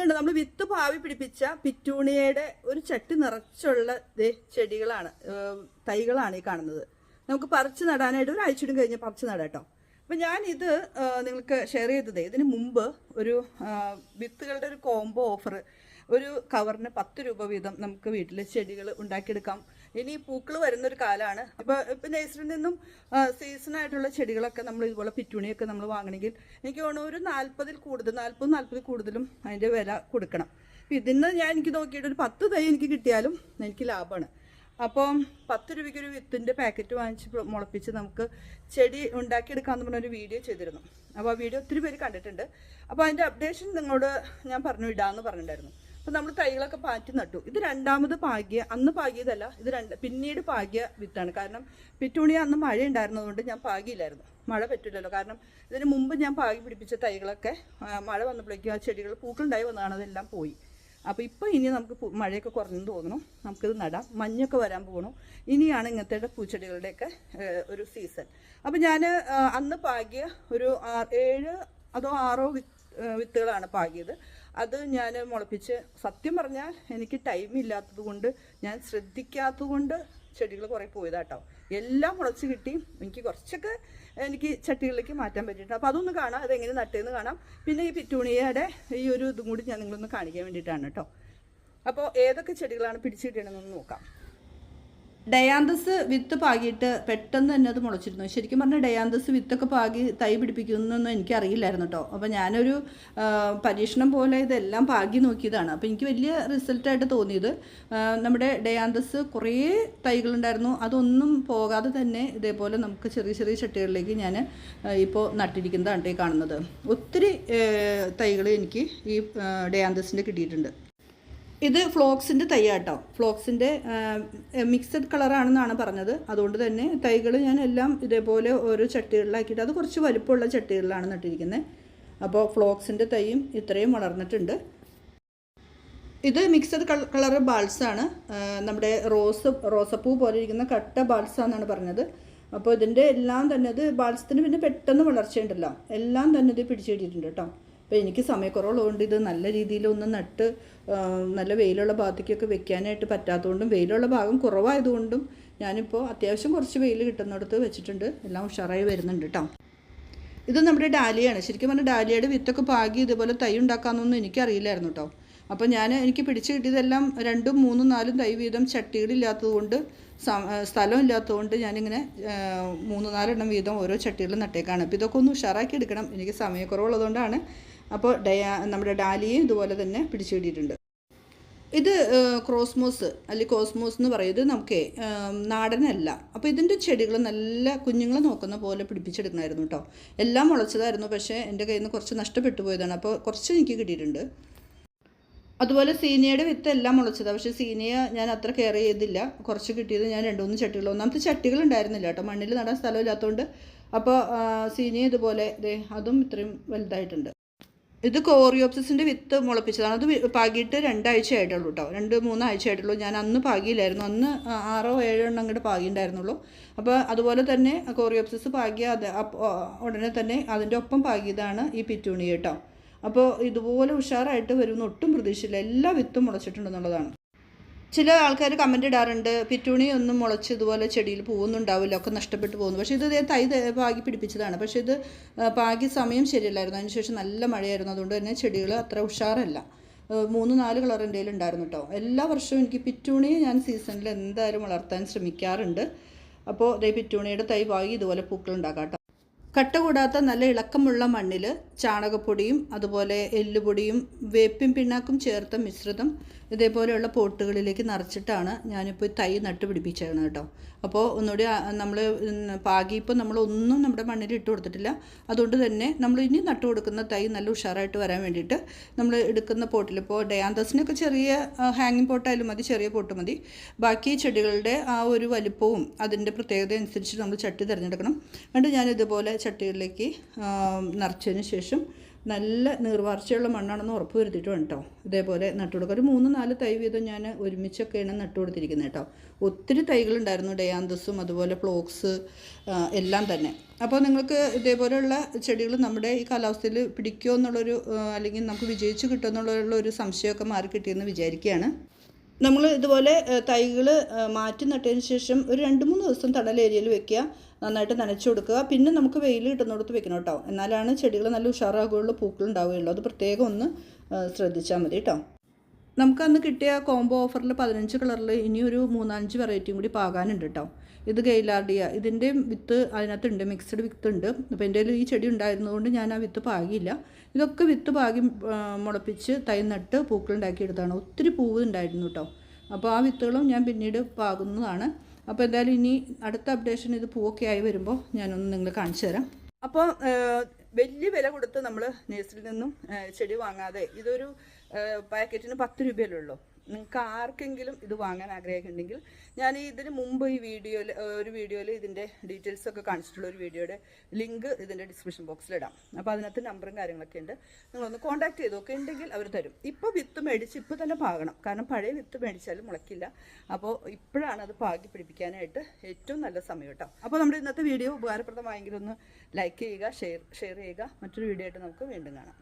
ഇതുണ്ട് നമ്മൾ വിത്ത് പാവി പിടിപ്പിച്ച പിറ്റൂണിയയുടെ ഒരു ചട്ടി നിറച്ചുള്ള ചെടികളാണ് തൈകളാണ് ഈ കാണുന്നത്. നമുക്ക് പറിച്ചു നടാനായിട്ട് ഒരു ആഴ്ചയും കഴിഞ്ഞ് പറിച്ചു നടാം കേട്ടോ. അപ്പം ഞാൻ ഇത് നിങ്ങൾക്ക് ഷെയർ ചെയ്തതേ ഇതിന് മുമ്പ് ഒരു വിത്തുകളുടെ ഒരു കോംബോ ഓഫർ ഒരു കവറിന് പത്ത് രൂപ വീതം നമുക്ക് വീട്ടിൽ ചെടികൾ ഉണ്ടാക്കിയെടുക്കാം. ഇനി പൂക്കൾ വരുന്നൊരു കാലമാണ് ഇപ്പോൾ ഇപ്പം നേഴ്സറിൽ നിന്നും സീസണായിട്ടുള്ള ചെടികളൊക്കെ നമ്മൾ ഇതുപോലെ പിറ്റുണിയൊക്കെ നമ്മൾ വാങ്ങണമെങ്കിൽ എനിക്ക് തോന്നുന്നു ഒരു നാൽപ്പതിൽ കൂടുതൽ നാൽപ്പത് നാൽപ്പതിൽ കൂടുതലും അതിന്റെ വില കൊടുക്കണം. ഇതിന്ന് ഞാൻ എനിക്ക് നോക്കിയിട്ട് ഒരു പത്ത് തൈ എനിക്ക് കിട്ടിയാലും എനിക്ക് ലാഭമാണ്. അപ്പം പത്ത് രൂപയ്ക്ക് ഒരു വിത്തിന്റെ പാക്കറ്റ് വാങ്ങിച്ച് മുളപ്പിച്ച് നമുക്ക് ചെടി ഉണ്ടാക്കിയെടുക്കാമെന്ന് പറഞ്ഞൊരു വീഡിയോ ചെയ്തിരുന്നു. അപ്പോൾ ആ വീഡിയോ ഒത്തിരി പേര് കണ്ടിട്ടുണ്ട്. അപ്പോൾ അതിന്റെ അപ്ഡേഷൻ നിങ്ങളോട് ഞാൻ പറഞ്ഞു ഇടാന്ന് പറഞ്ഞിട്ടുണ്ടായിരുന്നു. അപ്പോൾ നമ്മൾ തൈകളൊക്കെ പാറ്റി നട്ടു. ഇത് രണ്ടാമത് പാകിയ അന്ന് പാകിയതല്ല ഇത് രണ്ട് പിന്നീട് പാകിയ വിത്താണ്. കാരണം പിറ്റൂണിയ അന്ന് മഴ ഉണ്ടായിരുന്നതുകൊണ്ട് ഞാൻ പാകിയില്ലായിരുന്നു. മഴ പറ്റില്ലല്ലോ. കാരണം ഇതിന് മുമ്പ് ഞാൻ പാകി പിടിപ്പിച്ച തൈകളൊക്കെ മഴ വന്നപ്പോഴേക്കും ആ ചെടികൾ പൂക്കളുണ്ടായി വന്നതാണ് അതെല്ലാം പോയി. അപ്പോൾ ഇപ്പോൾ ഇനി നമുക്ക് മഴയൊക്കെ കുറഞ്ഞു തോന്നുന്നു. നമുക്കിത് നടാം. മഞ്ഞൊക്കെ വരാൻ പോകണം ഇനിയാണ് ഇങ്ങനത്തെ പൂച്ചെടികളുടെയൊക്കെ ഒരു സീസൺ. അപ്പോൾ ഞാൻ അന്ന് പാകിയ ഒരു ഏഴ് അതോ ആറോ വിത്ത് വിത്തുകളാണ് പാകിയത്. അത് ഞാൻ മുളപ്പിച്ച് സത്യം പറഞ്ഞാൽ എനിക്ക് ടൈം ഇല്ലാത്തത് കൊണ്ട് ഞാൻ ശ്രദ്ധിക്കാത്തത് കൊണ്ട് ചെടികൾ കുറേ പോയതാട്ടോ. എല്ലാം മുളച്ച് കിട്ടി. എനിക്ക് കുറച്ചൊക്കെ എനിക്ക് ചട്ടികളിലേക്ക് മാറ്റാൻ പറ്റിയിട്ടുണ്ട്. അപ്പോൾ അതൊന്ന് കാണാം. അതെങ്ങനെ നട്ടേന്ന് കാണാം. പിന്നെ ഈ പിറ്റൂണിയയുടെ ഈ ഒരു ഇതും കൂടി ഞാൻ നിങ്ങളൊന്ന് കാണിക്കാൻ വേണ്ടിയിട്ടാണ് കേട്ടോ. അപ്പോൾ ഏതൊക്കെ ചെടികളാണ് പിടിച്ചു കിട്ടണമെന്നൊന്ന് നോക്കാം. ഡയാന്തസ് വിത്ത് പാകിയിട്ട് പെട്ടെന്ന് തന്നെ അത് മുളച്ചിരുന്നു. ശരിക്കും പറഞ്ഞാൽ ഡയാന്തസ് വിത്തൊക്കെ പാകി തൈ പിടിപ്പിക്കുന്നൊന്നും എനിക്കറിയില്ലായിരുന്നു കേട്ടോ അപ്പോൾ ഞാനൊരു പരീക്ഷണം പോലെ ഇതെല്ലാം പാകി നോക്കിയതാണ്. അപ്പോൾ എനിക്ക് വലിയ റിസൾട്ടായിട്ട് തോന്നിയത് നമ്മുടെ ഡയാന്തസ് കുറേ തൈകളുണ്ടായിരുന്നു. അതൊന്നും പോകാതെ തന്നെ ഇതേപോലെ നമുക്ക് ചെറിയ ചെറിയ ചട്ടികളിലേക്ക് ഞാൻ ഇപ്പോൾ നട്ടിരിക്കുന്നതാണ് ട്ടോ കാണുന്നത്. ഒത്തിരി തൈകൾ എനിക്ക് ഈ ഡയാന്തസിന്റെ കിട്ടിയിട്ടുണ്ട്. ഇത് ഫ്ലോക്സിന്റെ തൈയാട്ടോ ഫ്ലോക്സിന്റെ മിക്സഡ് കളറാണെന്നാണ് പറഞ്ഞത്. അതുകൊണ്ട് തന്നെ തൈകൾ ഞാൻ എല്ലാം ഇതേപോലെ ഓരോ ചട്ടികളിലാക്കിയിട്ട് അത് കുറച്ച് വലുപ്പമുള്ള ചട്ടികളിലാണ് നട്ടിരിക്കുന്നത്. അപ്പോൾ ഫ്ലോക്സിന്റെ തൈയും ഇത്രയും വളർന്നിട്ടുണ്ട്. ഇത് മിക്സഡ് കളർ ബാൾസാണ് നമ്മുടെ റോസ് റോസപ്പൂ പോലെ ഇരിക്കുന്ന കട്ട ബാൾസാന്നാണ് പറഞ്ഞത്. അപ്പോൾ ഇതിന്റെ എല്ലാം തന്നെ ഇത് ബാൾസത്തിന് പിന്നെ പെട്ടെന്ന് വളർച്ചയുണ്ടല്ലോ. എല്ലാം തന്നെ ഇത് പിടിച്ചിട്ടിട്ടുണ്ട് കേട്ടോ. അപ്പോൾ എനിക്ക് സമയക്കുറവുള്ളതുകൊണ്ട് ഇത് നല്ല രീതിയിൽ ഒന്ന് നട്ട് നല്ല വെയിലുള്ള ഭാഗത്തേക്കൊക്കെ വെക്കാനായിട്ട് പറ്റാത്തതുകൊണ്ടും വെയിലുള്ള ഭാഗം കുറവായതുകൊണ്ടും ഞാനിപ്പോൾ അത്യാവശ്യം കുറച്ച് വെയിൽ കിട്ടുന്നിടത്ത് വെച്ചിട്ടുണ്ട്. എല്ലാം ഉഷാറായി വരുന്നുണ്ട് കേട്ടോ ഇത് നമ്മുടെ ഡാലിയാണ്. ശരിക്കും പറഞ്ഞാൽ ഡാലിയയുടെ വിത്തൊക്കെ പാകി ഇതുപോലെ തൈ ഉണ്ടാക്കാമെന്നൊന്നും എനിക്കറിയില്ലായിരുന്നു കേട്ടോ അപ്പോൾ ഞാൻ എനിക്ക് പിടിച്ച് കിട്ടിയതെല്ലാം രണ്ടും മൂന്നും നാലും തൈ വീതം ചട്ടികളില്ലാത്തതുകൊണ്ട് സ്ഥലം ഇല്ലാത്തതുകൊണ്ട് ഞാനിങ്ങനെ മൂന്ന് നാലെണ്ണം വീതം ഓരോ ചട്ടികളിൽ നട്ടേക്കാണ്. അപ്പോൾ ഇതൊക്കെ ഒന്ന് ഉഷാറാക്കി എടുക്കണം. എനിക്ക് സമയക്കുറവുള്ളതുകൊണ്ടാണ് അപ്പോൾ ഡയാ നമ്മുടെ ഡാലിയും ഇതുപോലെ തന്നെ പിടിച്ചു കിട്ടിയിട്ടുണ്ട് ഇത് ക്രോസ്മോസ് അല്ലെങ്കിൽ കോസ്മോസ് എന്ന് പറയുന്നത് നമുക്ക് നാടനല്ല. അപ്പോൾ ഇതിന്റെ ചെടികൾ നല്ല കുഞ്ഞുങ്ങളെ നോക്കുന്ന പോലെ പിടിപ്പിച്ചെടുക്കണമായിരുന്നു കേട്ടോ. എല്ലാം മുളച്ചതായിരുന്നു പക്ഷേ എന്റെ കയ്യിൽ നിന്ന് കുറച്ച് നഷ്ടപ്പെട്ടു പോയതാണ്. അപ്പോൾ കുറച്ച് എനിക്ക് കിട്ടിയിട്ടുണ്ട്. അതുപോലെ സീനിയയുടെ വിത്ത് എല്ലാം മുളച്ചതാണ് പക്ഷേ സീനിയ ഞാൻ അത്ര കെയർ ചെയ്തില്ല. കുറച്ച് കിട്ടിയത് ഞാൻ രണ്ട് മൂന്ന് ചട്ടികൾ ഒന്നാമത്തെ ചട്ടികൾ ഉണ്ടായിരുന്നില്ല കേട്ടോ. മണ്ണിൽ നടാൻ സ്ഥലമില്ലാത്തതുകൊണ്ട്. അപ്പോൾ സീനിയ ഇതുപോലെ അതും ഇത്രയും വലുതായിട്ടുണ്ട്. ഇത് കോറിയോപ്സിസിന്റെ വിത്ത് മുളപ്പിച്ചതാണ്. അത് പാകിയിട്ട് രണ്ടാഴ്ച ആയിട്ടുള്ളൂ കേട്ടോ രണ്ട് മൂന്നാഴ്ച ആയിട്ടുള്ളൂ. ഞാൻ അന്ന് പാകിയില്ലായിരുന്നു. അന്ന് ആറോ ഏഴോ എണ്ണം അങ്ങോട്ട് പാകിയിട്ടുണ്ടായിരുന്നുള്ളൂ അപ്പോൾ അതുപോലെ തന്നെ കോറിയോപ്സിസ് പാകിയ അത് ഉടനെ തന്നെ അതിന്റെ ഒപ്പം പാകിയതാണ് ഈ പിറ്റൂണി കേട്ടോ. അപ്പോൾ ഇതുപോലെ ഉഷാറായിട്ട് വരുമെന്ന് ഒട്ടും പ്രതീക്ഷയില്ല. എല്ലാ വിത്തും മുളച്ചിട്ടുണ്ടെന്നുള്ളതാണ്. ചില ആൾക്കാർ കമന്റ് ഇടാറുണ്ട് പിറ്റൂണി ഒന്നും മുളച്ച് ഇതുപോലെ ചെടിയിൽ പൂവൊന്നും ഉണ്ടാവില്ല ഒക്കെ നഷ്ടപ്പെട്ടു പോകുന്നു. പക്ഷേ ഇത് തൈ പാകി പിടിപ്പിച്ചതാണ്. പക്ഷേ ഇത് പാകി സമയം ശരിയല്ലായിരുന്നു. അതിനുശേഷം നല്ല മഴയായിരുന്നു. അതുകൊണ്ട് തന്നെ ചെടികൾ അത്ര ഉഷാറല്ല. മൂന്ന് നാല് കളർ എന്റെ ഉണ്ടായിരുന്നു കേട്ടോ എല്ലാ വർഷവും എനിക്ക് പിറ്റൂണിയെ ഞാൻ സീസണിൽ എന്തായാലും വളർത്താൻ ശ്രമിക്കാറുണ്ട്. അപ്പോൾ ദേ പിറ്റൂണിയുടെ തൈ പാകി ഇതുപോലെ പൂക്കൾ ഉണ്ടാക്കാം കേട്ടോ കട്ട കൂടാത്ത നല്ല ഇളക്കമുള്ള മണ്ണിൽ ചാണകപ്പൊടിയും അതുപോലെ എല്ലുപൊടിയും വേപ്പിൻ പിണ്ണാക്കും ചേർത്ത മിശ്രിതം ഇതേപോലെയുള്ള പോട്ടുകളിലേക്ക് നിറച്ചിട്ടാണ് ഞാനിപ്പോൾ തൈ നട്ടുപിടിപ്പിച്ചതാണ് കേട്ടോ. അപ്പോൾ ഒന്നുകൂടി നമ്മൾ പാകി ഇപ്പോൾ നമ്മളൊന്നും നമ്മുടെ മണ്ണിൽ ഇട്ട് കൊടുത്തിട്ടില്ല. അതുകൊണ്ട് തന്നെ നമ്മൾ ഇനി നട്ട് കൊടുക്കുന്ന തൈ നല്ല ഉഷാറായിട്ട് വരാൻ വേണ്ടിയിട്ട് നമ്മൾ എടുക്കുന്ന പോട്ടിൽ ഇപ്പോൾ ഡയാന്തസിനൊക്കെ ചെറിയ ഹാങ്ങിങ് പോട്ടായാലും മതി ചെറിയ പോട്ട് മതി. ബാക്കി ചെടികളുടെ ആ ഒരു വലിപ്പവും അതിന്റെ പ്രത്യേകത അനുസരിച്ച് നമ്മൾ ചട്ടി തിരഞ്ഞെടുക്കണം. എന്നിട്ട് ഞാൻ ഇതുപോലെ ചട്ടികളിലേക്ക് നിറച്ചതിന് ശേഷം നല്ല നീർവാർച്ചയുള്ള മണ്ണാണെന്ന് ഉറപ്പ് വരുത്തിയിട്ട് വേണം കേട്ടോ. ഇതേപോലെ നട്ടു കൊടുക്കുക ഒരു മൂന്ന് നാല് തൈ വീതം ഞാൻ ഒരുമിച്ചൊക്കെയാണ് നട്ടു കൊടുത്തിരിക്കുന്നത് കേട്ടോ. ഒത്തിരി തൈകളുണ്ടായിരുന്നു. ഡയാന്തസും അതുപോലെ പ്ലോക്സ് എല്ലാം തന്നെ. അപ്പോൾ നിങ്ങൾക്ക് ഇതേപോലെയുള്ള ചെടികൾ നമ്മുടെ ഈ കാലാവസ്ഥയിൽ പിടിക്കുമോ എന്നുള്ളൊരു അല്ലെങ്കിൽ നമുക്ക് വിജയിച്ച് കിട്ടുമെന്നുള്ള ഒരു സംശയമൊക്കെ മാറി കിട്ടിയെന്ന് വിചാരിക്കുകയാണ്. നമ്മൾ ഇതുപോലെ തൈകൾ മാറ്റി നട്ടതിന് ശേഷം ഒരു രണ്ട് മൂന്ന് ദിവസം തണൽ ഏരിയയിൽ വെക്കുക. നന്നായിട്ട് നനച്ചു കൊടുക്കുക. പിന്നെ നമുക്ക് വെയിൽ കിട്ടുന്നിടത്ത് വെക്കണം കേട്ടോ. എന്നാലാണ് ചെടികൾ നല്ല ഉഷാറാകുകയുള്ളൂ പൂക്കൾ അത് പ്രത്യേകം ഒന്ന് ശ്രദ്ധിച്ചാൽ മതി കേട്ടോ. നമുക്ക് അന്ന് കിട്ടിയ കോംബോ ഓഫറിൽ പതിനഞ്ച് കളറിൽ ഇനിയൊരു മൂന്നാലഞ്ച് വെറൈറ്റിയും കൂടി പാകാനുണ്ട് കേട്ടോ. ഇത് ഗെയിലാർഡിയ. ഇതിന്റെയും വിത്ത് അതിനകത്തുണ്ട് മിക്സ്ഡ് വിത്ത് ഉണ്ട്. അപ്പോൾ എന്റെ ഈ ചെടി ഉണ്ടായിരുന്നതുകൊണ്ട് ഞാൻ ആ വിത്ത് പാകിയില്ല. ഇതൊക്കെ വിത്ത് പാകി മുളപ്പിച്ച് തൈ നട്ട് പൂക്കളുണ്ടാക്കിയെടുത്താണ് ഒത്തിരി പൂവ് ഉണ്ടായിരുന്നു കേട്ടോ അപ്പോൾ ആ വിത്തുകളും ഞാൻ പിന്നീട് പാകുന്നതാണ്. അപ്പോൾ എന്തായാലും ഇനി അടുത്ത അപ്ഡേഷൻ ഇത് പൂവൊക്കെ ആയി വരുമ്പോൾ ഞാനൊന്ന് നിങ്ങളെ കാണിച്ചു തരാം. അപ്പോൾ വലിയ വില കൊടുത്ത് നമ്മൾ നേഴ്സറിയിൽ നിന്നും ചെടി വാങ്ങാതെ ഇതൊരു പാക്കറ്റിന് പത്ത് രൂപയല്ലേ ഉള്ളൂ. നിങ്ങൾക്ക് ആർക്കെങ്കിലും ഇത് വാങ്ങാൻ ആഗ്രഹിക്കുന്നുണ്ടെങ്കിൽ ഞാൻ ഇതിന് മുമ്പ് ഈ വീഡിയോയിൽ ഒരു വീഡിയോയിൽ ഇതിന്റെ ഡീറ്റെയിൽസ് ഒക്കെ കാണിച്ചിട്ടുള്ള ഒരു വീഡിയോയുടെ ലിങ്ക് ഇതിന്റെ ഡിസ്ക്രിപ്ഷൻ ബോക്സിൽ ഇടാം. അപ്പോൾ അതിനകത്ത് നമ്പറും കാര്യങ്ങളൊക്കെ ഉണ്ട്. നിങ്ങളൊന്ന് കോൺടാക്ട് ചെയ്തൊക്കെ ഉണ്ടെങ്കിൽ അവർ തരും. ഇപ്പോൾ വിത്ത് മേടിച്ച് ഇപ്പോൾ തന്നെ പാകണം. കാരണം പഴയ വിത്ത് മേടിച്ചാലും മുളയ്ക്കില്ല. അപ്പോൾ ഇപ്പോഴാണ് അത് പാകി പിടിപ്പിക്കാനായിട്ട് ഏറ്റവും നല്ല സമയം കേട്ടോ. അപ്പോൾ നമ്മുടെ ഇന്നത്തെ വീഡിയോ ഉപകാരപ്രദമായെങ്കിൽ ഒന്ന് ലൈക്ക് ചെയ്യുക ഷെയർ ഷെയർ ചെയ്യുക. മറ്റൊരു വീഡിയോ ആയിട്ട് നമുക്ക് വീണ്ടും കാണാം.